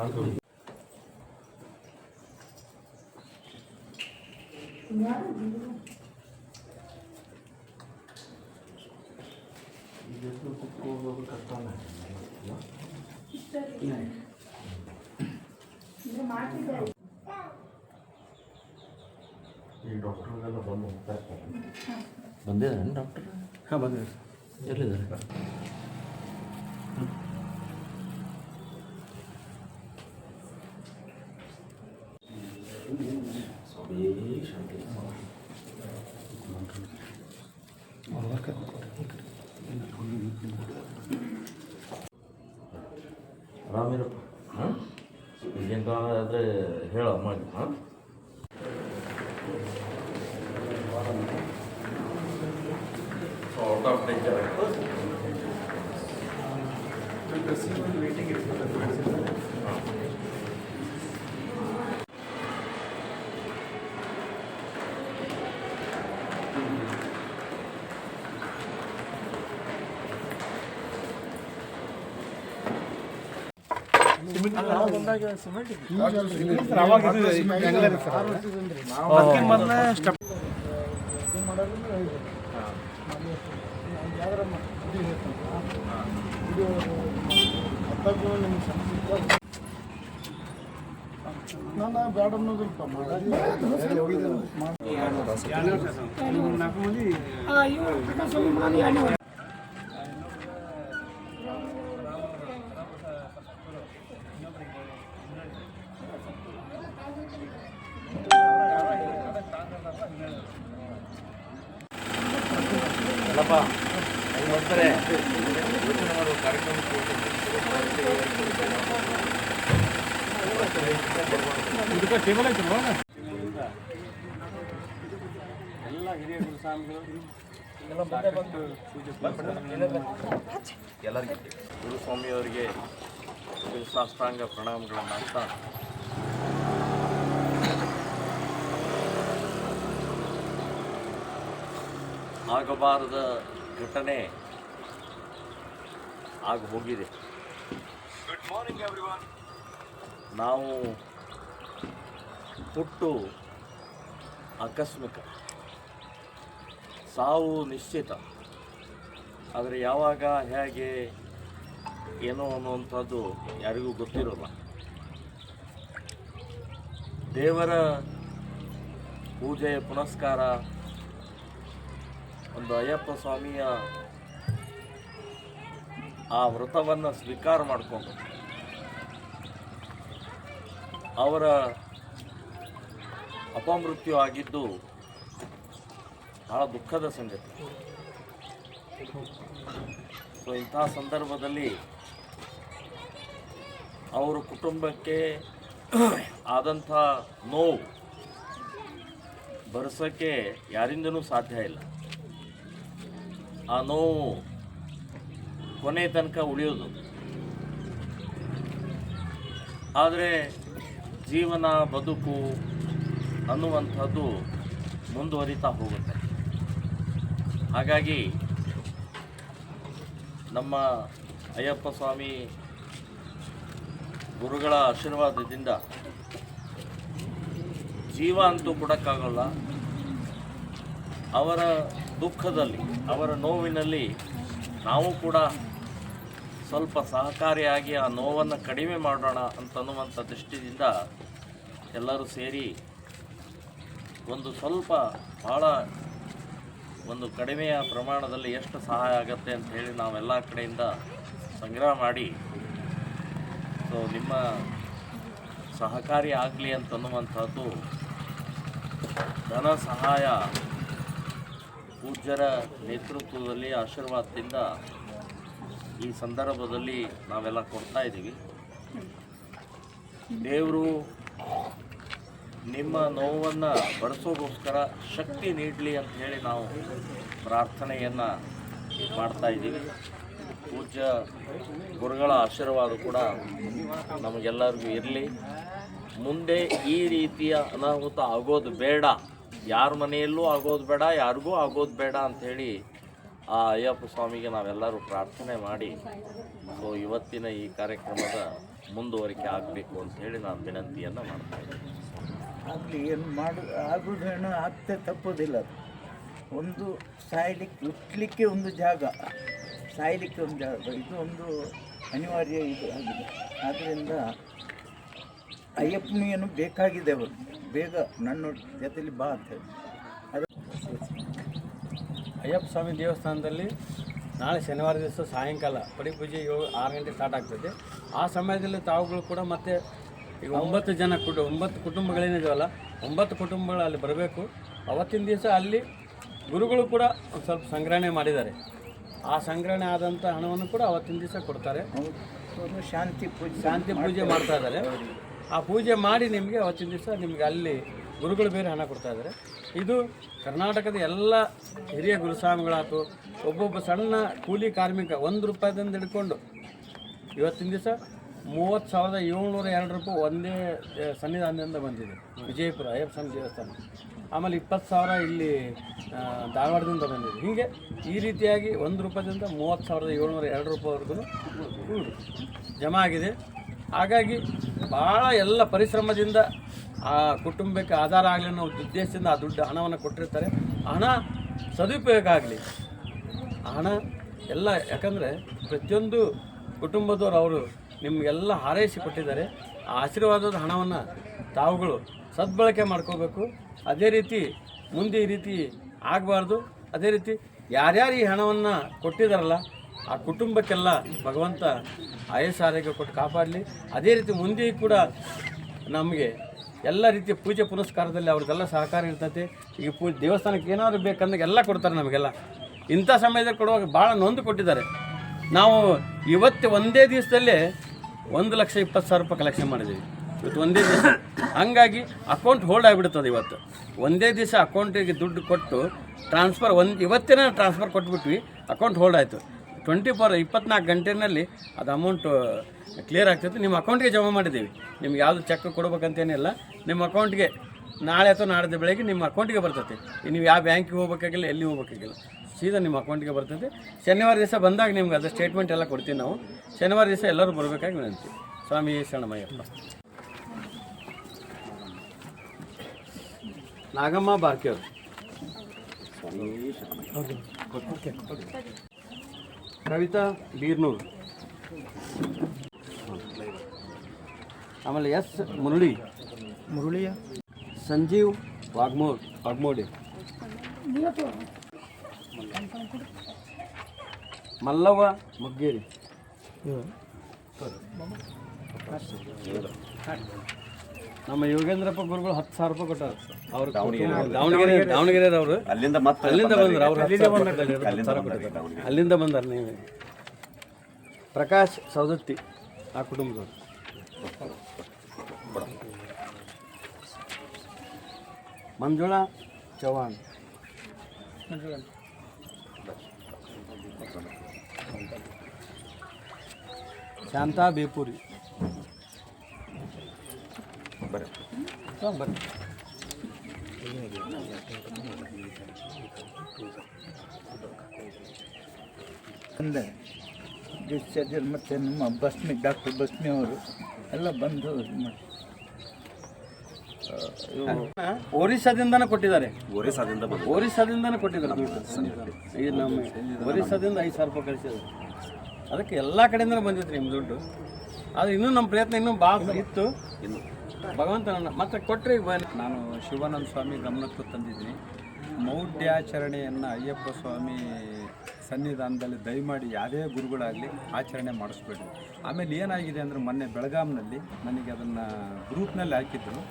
ಈ ಡಾಕ್ಟರ್ಗೆಲ್ಲ ಬಂದು ಹೋಗ್ತಾ ಇರ್ತಾರೆ ಬಂದಿದ್ದಾನೆ ಡಾಕ್ಟರ್ ಹಾಂ ಬಂದಿದೆ ಎಲ್ಲಿದ್ದಾರೆ ಹೇಳ ಅಮ್ಮಗೆ ಹಾಂ ಔಟ್ ಆಫ್ ಡೇಂಜರ್ ನಾನು ಬೇಡ ಅನ್ನೋದಿಲ್ಪ ನಾಲ್ಕು ಅಲ್ಲಪ್ಪ ಬರ್ತಾರೆ ಎಲ್ಲ ಹಿರಿಯ ಗುರುಸ್ವಾಮಿಗಳು ಎಲ್ಲರಿಗೆ ಗುರುಸ್ವಾಮಿಯವರಿಗೆ ಸಾಷ್ಟಾಂಗ ಪ್ರಣಾಮಗಳನ್ನು ಆಗ್ತಾ ಆಗಬಾರದ ಘಟನೆ ಆಗ ಹೋಗಿದೆ. ನಾವು ಹುಟ್ಟು ಆಕಸ್ಮಿಕ. ಸಾವು ನಿಶ್ಚಿತ. ಆದರೆ ಯಾವಾಗ ಹೇಗೆ ಏನೋ ಅನ್ನುವಂಥದ್ದು ಯಾರಿಗೂ ಗೊತ್ತಿರೋಲ್ಲ. ದೇವರ ಪೂಜೆ ಪುನಸ್ಕಾರ ಒಂದು ಅಯ್ಯಪ್ಪ ಸ್ವಾಮಿಯ ಆ ವ್ರತವನ್ನು ಸ್ವೀಕಾರ ಮಾಡಿಕೊಂಡು ಅವರ ಅಪಮೃತ್ಯು ಆಗಿದ್ದು ಬಹಳ ದುಃಖದ ಸಂಗತಿ. ಸೊ ಇಂಥ ಸಂದರ್ಭದಲ್ಲಿ ಅವರ ಕುಟುಂಬಕ್ಕೆ ಆದಂಥ ನೋವು ಬರ್ಸೋಕ್ಕೆ ಯಾರಿಂದನೂ ಸಾಧ್ಯ ಇಲ್ಲ. ಆ ನೋವು ಕೊನೆ ತನಕ ಉಳಿಯೋದು. ಆದರೆ ಜೀವನ, ಬದುಕು ಅನ್ನುವಂಥದ್ದು ಮುಂದುವರಿತಾ ಹೋಗುತ್ತೆ. ಹಾಗಾಗಿ ನಮ್ಮ ಅಯ್ಯಪ್ಪ ಸ್ವಾಮಿ ಗುರುಗಳ ಆಶೀರ್ವಾದದಿಂದ ಜೀವ ಅಂತೂ ಕೊಡೋಕ್ಕಾಗಲ್ಲ. ಅವರ ದುಃಖದಲ್ಲಿ, ಅವರ ನೋವಿನಲ್ಲಿ ನಾವು ಕೂಡ ಸ್ವಲ್ಪ ಸಹಕಾರಿಯಾಗಿ ಆ ನೋವನ್ನು ಕಡಿಮೆ ಮಾಡೋಣ ಅಂತನ್ನುವಂಥ ದೃಷ್ಟಿಯಿಂದ ಎಲ್ಲರೂ ಸೇರಿ ಒಂದು ಸ್ವಲ್ಪ ಭಾಳ ಒಂದು ಕಡಿಮೆಯ ಪ್ರಮಾಣದಲ್ಲಿ ಎಷ್ಟು ಸಹಾಯ ಆಗುತ್ತೆ ಅಂತ ಹೇಳಿ ನಾವೆಲ್ಲ ಕಡೆಯಿಂದ ಸಂಗ್ರಹ ಮಾಡಿ, ಸೊ ನಿಮ್ಮ ಸಹಕಾರಿ ಆಗಲಿ ಅಂತನ್ನುವಂಥದ್ದು ಧನ ಸಹಾಯ ಪೂಜ್ಯರ ನೇತೃತ್ವದಲ್ಲಿ ಆಶೀರ್ವಾದದಿಂದ ಈ ಸಂದರ್ಭದಲ್ಲಿ ನಾವೆಲ್ಲ ಕೊಡ್ತಾ ಇದ್ದೀವಿ. ದೇವರು ನಿಮ್ಮ ನೋವನ್ನು ಬಡಿಸೋಗೋಸ್ಕರ ಶಕ್ತಿ ನೀಡಲಿ ಅಂತ ಹೇಳಿ ನಾವು ಪ್ರಾರ್ಥನೆಯನ್ನು ಮಾಡ್ತಾ ಇದ್ದೀವಿ. ಪೂಜ್ಯ ಗುರುಗಳ ಆಶೀರ್ವಾದ ಕೂಡ ನಮಗೆಲ್ಲರಿಗೂ ಇರಲಿ. ಮುಂದೆ ಈ ರೀತಿಯ ಅನಾಹುತ ಆಗೋದು ಬೇಡ. ಯಾರ ಮನೆಯಲ್ಲೂ ಆಗೋದು ಬೇಡ, ಯಾರಿಗೂ ಆಗೋದು ಬೇಡ ಅಂಥೇಳಿ ಆ ಅಯ್ಯಪ್ಪ ಸ್ವಾಮಿಗೆ ನಾವೆಲ್ಲರೂ ಪ್ರಾರ್ಥನೆ ಮಾಡಿ, ಸೊ ಇವತ್ತಿನ ಈ ಕಾರ್ಯಕ್ರಮದ ಮುಂದುವರಿಕೆ ಆಗಬೇಕು ಅಂತ ಹೇಳಿ ನಾನು ವಿನಂತಿಯನ್ನು ಮಾಡ್ತಾ ಆಗಲಿ ಏನು ಮಾಡು ಆಗೋದೇನು ಆಗ್ತೇ ತಪ್ಪೋದಿಲ್ಲ ಒಂದು ಸಾಯ್ಲಿಕ್ಕೆ ಹುಟ್ಟಲಿಕ್ಕೆ ಒಂದು ಜಾಗ, ಸಾಯ್ಲಿಕ್ಕೆ ಒಂದು ಜಾಗ. ಇದು ಒಂದು ಅನಿವಾರ್ಯ ಇದು ಆಗಿದೆ. ಆದ್ದರಿಂದ ಅಯ್ಯಪ್ಪನಿಗೇನು ಬೇಕಾಗಿದೆ ಅವರು. ಬೇಗ ನನ್ನ ಜೊತೆಯಲ್ಲಿ ಬಾ ಅಂತ ಹೇಳಿ. ಅದು ಅಯ್ಯಪ್ಪ ಸ್ವಾಮಿ ದೇವಸ್ಥಾನದಲ್ಲಿ ನಾಳೆ ಶನಿವಾರ ದಿವಸ ಸಾಯಂಕಾಲ ಪಡಿ ಪೂಜೆ ಏಳು ಆರು ಗಂಟೆ ಸ್ಟಾರ್ಟ್ ಆಗ್ತದೆ. ಆ ಸಮಯದಲ್ಲಿ ತಾವುಗಳು ಕೂಡ ಮತ್ತೆ ಈಗ ಒಂಬತ್ತು ಜನ ಕುಟು ಒಂಬತ್ತು ಕುಟುಂಬಗಳೇನಿದಾವಲ್ಲ ಒಂಬತ್ತು ಕುಟುಂಬಗಳು ಅಲ್ಲಿ ಬರಬೇಕು. ಅವತ್ತಿನ ದಿವಸ ಅಲ್ಲಿ ಗುರುಗಳು ಕೂಡ ಒಂದು ಸ್ವಲ್ಪ ಸಂಗ್ರಹಣೆ ಮಾಡಿದ್ದಾರೆ. ಆ ಸಂಗ್ರಹಣೆ ಆದಂಥ ಹಣವನ್ನು ಕೂಡ ಅವತ್ತಿನ ದಿವಸ ಕೊಡ್ತಾರೆ. ಶಾಂತಿ ಪೂಜೆ ಶಾಂತಿ ಪೂಜೆ ಮಾಡ್ತಾ ಇದ್ದಾರೆ. ಆ ಪೂಜೆ ಮಾಡಿ ನಿಮಗೆ ಅವತ್ತಿನ ದಿವಸ ನಿಮಗೆ ಅಲ್ಲಿ ಗುರುಗಳು ಬೇರೆ ಹಣ ಕೊಡ್ತಾ ಇದ್ದಾರೆ ಇದು ಕರ್ನಾಟಕದ ಎಲ್ಲ ಹಿರಿಯ ಗುರುಸ್ವಾಮಿಗಳಾಯ್ತು ಒಬ್ಬೊಬ್ಬ ಸಣ್ಣ ಕೂಲಿ ಕಾರ್ಮಿಕ ಒಂದು ರೂಪಾಯಿದಿಂದ ಹಿಡ್ಕೊಂಡು ಇವತ್ತಿನ ದಿವಸ ಮೂವತ್ತು ಸಾವಿರದ ಏಳ್ನೂರ ಎರಡು ರೂಪಾಯಿ ಒಂದೇ ಸನ್ನಿಧಾನದಿಂದ ಬಂದಿದೆ. ವಿಜಯಪುರ ಅಯ್ಯಪ್ಪ ಸ್ವಾಮಿ ದೇವಸ್ಥಾನ. ಆಮೇಲೆ ಇಪ್ಪತ್ತು ಸಾವಿರ ಇಲ್ಲಿ ಧಾರವಾಡದಿಂದ ಬಂದಿದೆ. ಹೀಗೆ ಈ ರೀತಿಯಾಗಿ ಒಂದು ರೂಪಾಯಿದಿಂದ ಮೂವತ್ತು ಸಾವಿರದ ಏಳ್ನೂರ ಎರಡು ರೂಪಾಯಿವರೆಗೂ ಜಮಾ ಆಗಿದೆ. ಹಾಗಾಗಿ ಭಾಳ ಎಲ್ಲ ಪರಿಶ್ರಮದಿಂದ ಆ ಕುಟುಂಬಕ್ಕೆ ಆಧಾರ ಆಗಲಿ ಅನ್ನೋ ಉದ್ದೇಶದಿಂದ ಆ ದುಡ್ಡು ಹಣವನ್ನು ಕೊಟ್ಟಿರ್ತಾರೆ. ಹಣ ಸದುಪಯೋಗ ಆಗಲಿ. ಹಣ ಎಲ್ಲ ಯಾಕಂದರೆ ಪ್ರತಿಯೊಂದು ಕುಟುಂಬದವರು ಅವರು ನಿಮಗೆಲ್ಲ ಹಾರೈಸಿ ಕೊಟ್ಟಿದ್ದಾರೆ. ಆ ಆಶೀರ್ವಾದದ ಹಣವನ್ನು ತಾವುಗಳು ಸದ್ಬಳಕೆ ಮಾಡ್ಕೋಬೇಕು. ಅದೇ ರೀತಿ ಮುಂದೆ ಈ ರೀತಿ ಆಗಬಾರ್ದು. ಅದೇ ರೀತಿ ಯಾರ್ಯಾರು ಈ ಹಣವನ್ನು ಕೊಟ್ಟಿದ್ದಾರಲ್ಲ ಆ ಕುಟುಂಬಕ್ಕೆಲ್ಲ ಭಗವಂತ ಆಯಸ್ಸು, ಆರೋಗ್ಯ ಕೊಟ್ಟು ಕಾಪಾಡಲಿ. ಅದೇ ರೀತಿ ಮುಂದೆ ಕೂಡ ನಮಗೆ ಎಲ್ಲ ರೀತಿಯ ಪೂಜೆ ಪುನಸ್ಕಾರದಲ್ಲಿ ಅವ್ರಿಗೆಲ್ಲ ಸಹಕಾರ ಇರ್ತೈತೆ. ಈಗ ಪೂ, ದೇವಸ್ಥಾನಕ್ಕೆ ಏನಾದ್ರು ಬೇಕಂದಾಗ ಎಲ್ಲ ಕೊಡ್ತಾರೆ ನಮಗೆಲ್ಲ. ಇಂಥ ಸಮಯದಲ್ಲಿ ಕೊಡುವಾಗ ಭಾಳ ನೊಂದು ಕೊಟ್ಟಿದ್ದಾರೆ. ನಾವು ಇವತ್ತು ಒಂದೇ ದಿವಸದಲ್ಲೇ ಒಂದು ಲಕ್ಷ ಇಪ್ಪತ್ತು ಸಾವಿರ ರೂಪಾಯಿ ಕಲೆಕ್ಷನ್ ಮಾಡಿದ್ದೀವಿ. ಇವತ್ತು ಒಂದೇ ದಿವಸ. ಹಂಗಾಗಿ ಅಕೌಂಟ್ ಹೋಲ್ಡ್ ಆಗಿಬಿಡ್ತದೆ ಇವತ್ತು. ಒಂದೇ ದಿವಸ ಅಕೌಂಟಿಗೆ ದುಡ್ಡು ಕೊಟ್ಟು ಟ್ರಾನ್ಸ್ಫರ್ ಒಂದು, ಇವತ್ತೇನೇ ಟ್ರಾನ್ಸ್ಫರ್ ಕೊಟ್ಬಿಟ್ವಿ. ಅಕೌಂಟ್ ಹೋಲ್ಡ್ ಆಯಿತು. ಟ್ವೆಂಟಿ ಫೋರ್ ಇಪ್ಪತ್ನಾಲ್ಕು ಗಂಟೆನಲ್ಲಿ ಅದು ಅಮೌಂಟು ಕ್ಲಿಯರ್ ಆಗ್ತೈತೆ ನಿಮ್ಮ ಅಕೌಂಟ್ಗೆ ಜಮಾ ಮಾಡಿದ್ದೀವಿ. ನಿಮ್ಗೆ ಯಾವುದು ಚೆಕ್ ಕೊಡ್ಬೇಕಂತೇನಿಲ್ಲ. ನಿಮ್ಮ ಅಕೌಂಟ್ಗೆ ನಾಳೆ ಅಥವಾ ನಾಡ್ದು ಬೆಳಗ್ಗೆ ನಿಮ್ಮ ಅಕೌಂಟಿಗೆ ಬರ್ತೈತೆ. ನೀವು ಯಾವ ಬ್ಯಾಂಕಿಗೆ ಹೋಗ್ಬೇಕಾಗಿಲ್ಲ ಎಲ್ಲಿ ಹೋಗ್ಬೇಕಾಗಿಲ್ಲ. ಸೀದಾ ನಿಮ್ಮ ಅಕೌಂಟಿಗೆ ಬರ್ತೈತೆ. ಶನಿವಾರ ದಿವಸ ಬಂದಾಗ ನಿಮ್ಗೆ ಅದು ಸ್ಟೇಟ್ಮೆಂಟ್ ಎಲ್ಲ ಕೊಡ್ತೀವಿ ನಾವು. ಶನಿವಾರ ದಿವಸ ಎಲ್ಲರೂ ಬರಬೇಕಾಗಿ ವಿನಂತಿ. ಸ್ವಾಮಿ ಶರಣಮಯ್ಯಪ್ಪ. ನಾಗಮ್ಮ ಬಾರ್ಕಿಯವರು ಕವಿತಾ ಬೀರ್ನೂರು. ಆಮೇಲೆ ಎಸ್ ಮುರುಳಿ. ಮುರುಳಿಯ. ಸಂಜೀವ್ ವಾಗ್ಮೋರ್ ವಾಗ್ಮೋಡಿ. ಮಲ್ಲವ್ವ ಮುಗ್ಗೇರಿ. ನಮ್ಮ ಯೋಗೇಂದ್ರಪ್ಪ ಗುರುಗಳು ಹತ್ತು ಸಾವಿರ ರೂಪಾಯಿ ಕೊಟ್ಟಾರ ಅವ್ರು ದಾವಣಗೆರೆ ದಾವಣಗೆರೆ ಅವರು ಅಲ್ಲಿಂದ ಮತ್ತೆ ಅಲ್ಲಿಂದ ಬಂದ್ರು ಅವ್ರು ಹತ್ತು ಸಾವಿರ ಕೊಟ್ಟಿದ್ದಾರೆ. ಅಲ್ಲಿಂದ ಬಂದಾರ ನೀವು. ಪ್ರಕಾಶ್ ಸೌದತ್ತಿ ಆ ಕುಟುಂಬದವರು. ಮಂಜುಳಾ ಚೌಹಾಣ್. ಶಾಂತಾ ಬೇಪುರಿ ಬರ್ರಿ ಬಂದ. ಡಿಸ್ಚಾರ್ಜರ್ ಮತ್ತು ನಮ್ಮ ಬಸ್ಮಿ ಡಾಕ್ಟರ್ ಬಸ್ಮಿ ಅವರು ಎಲ್ಲ ಬಂದು ಒರಿಸ್ಸಾದಿಂದನೇ ಕೊಟ್ಟಿದ್ದಾರೆ. ಒರಿಸ್ಸಾದಿಂದ ಬಂದು ಒರಿಸ್ಸಾದಿಂದನೇ ಕೊಟ್ಟಿದ್ದಾರೆ. ದುಡ್ಡು ನಮ್ಮ ಒರಿಸ್ಸಾದಿಂದ ಐದು ಸಾವಿರ ರೂಪಾಯಿ ಕಳಿಸಿದ್ದಾರೆ. ಅದಕ್ಕೆ ಎಲ್ಲ ಕಡೆಯಿಂದ ಬಂದಿತ್ತು ನಿಮ್ಮ ದುಡ್ಡು. ಆದರೆ ಇನ್ನೂ ನಮ್ಮ ಪ್ರಯತ್ನ ಇನ್ನೂ ಭಾಳ ಇತ್ತು. ಭಗವಂತನ ಮತ್ತೆ ಕೊಟ್ಟರೆ ನಾನು ಶಿವಾನಂದ ಸ್ವಾಮಿ ಗಮನಕ್ಕೂ ತಂದಿದ್ದೀನಿ. ಮೌಢ್ಯಾಚರಣೆಯನ್ನು ಅಯ್ಯಪ್ಪ ಸ್ವಾಮಿ ಸನ್ನಿಧಾನದಲ್ಲಿ ದಯಮಾಡಿ ಯಾವುದೇ ಗುರುಗಳಾಗಲಿ ಆಚರಣೆ ಮಾಡಿಸ್ಬೇಡಿ. ಆಮೇಲೆ ಏನಾಗಿದೆ ಅಂದರೆ ಮೊನ್ನೆ ಬೆಳಗಾಂನಲ್ಲಿ ನನಗೆ ಅದನ್ನು ಗ್ರೂಪ್ನಲ್ಲಿ ಹಾಕಿದ್ರು.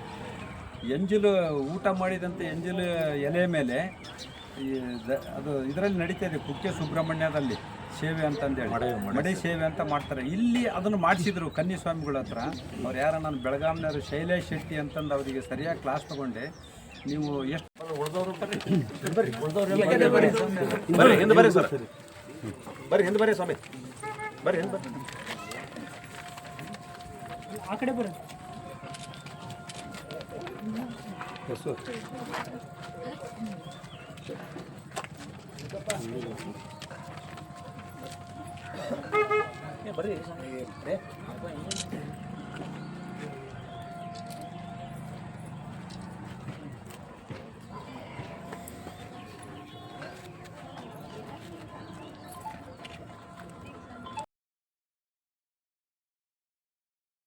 ಎಂಜಲು ಊಟ ಮಾಡಿದಂಥ ಎಂಜಲು ಎಲೆ ಮೇಲೆ ಈ ಅದು ಇದರಲ್ಲಿ ನಡೀತಾ ಇದೆ ಕುಕ್ಕೆ ಸುಬ್ರಹ್ಮಣ್ಯದಲ್ಲಿ. ಸೇವೆ ಅಂತಂದೇಳಿ. ಮಡಿ ಸೇವೆ. ಅಂತ ಮಾಡ್ತಾರೆ. ಇಲ್ಲಿ ಅದನ್ನು ಮಾಡಿಸಿದ್ರು ಕನ್ಯಸ್ವಾಮಿಗಳ ಹತ್ರ. ಅವ್ರು ಯಾರ ನಾನು ಬೆಳಗಾಂನವರು ಶೈಲೇಶ್ ಶೆಟ್ಟಿ ಅಂತಂದು ಅವರಿಗೆ ಸರಿಯಾಗಿ ಕ್ಲಾಸ್ ತಗೊಂಡೆ. ನೀವು ಎಷ್ಟು ಬರ್ರಿ. ಹಿಂದೆ ಬರ್ರಿ. ಸರ್. ಬರ್ರಿ ಹಿಂದೆ ಬರ್ರಿ ಸ್ವಾಮಿ. ಬರ್ರಿ ಹಿಂದೆ 不是，哎，哪块？